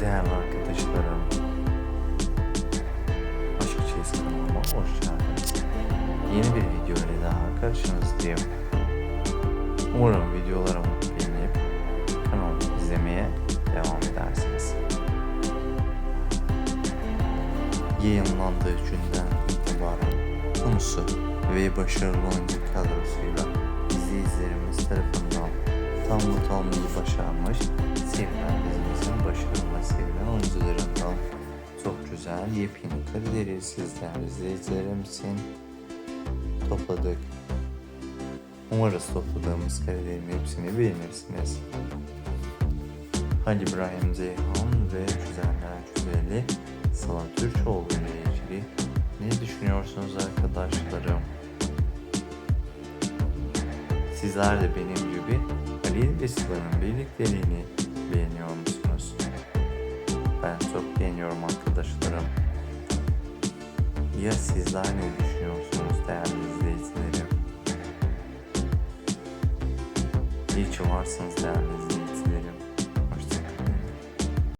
Değerli arkadaşlarım, Aşk Çeyiz kanalıma hoş geldiniz. Yeni bir video ile daha karşınızdayım. Umarım videolarımı beğenip kanalımı izlemeye devam edersiniz. Yayınlandığı günden itibaren konusu ve başarılı oyuncu kadrosuyla izleyicilerimiz tarafından tam not almayı başarmış güzel yepyeni karileri sizler izleyicilerimizin topladık. Umarız topladığımız karelerin hepsini beğenirsiniz. Halil İbrahim Zeyhan ve Güzeller Güzeli Sıla Türkoğlu ile ilgili ne düşünüyorsunuz arkadaşlarım? Sizler de benim gibi Halil ve Sıla'nın birlikteliğini beğeniyor çok beğeniyorum arkadaşlarım. Ya sizler ne düşünüyorsunuz değerli izleyicilerim? İyi ki varsınız değerli izleyicilerim.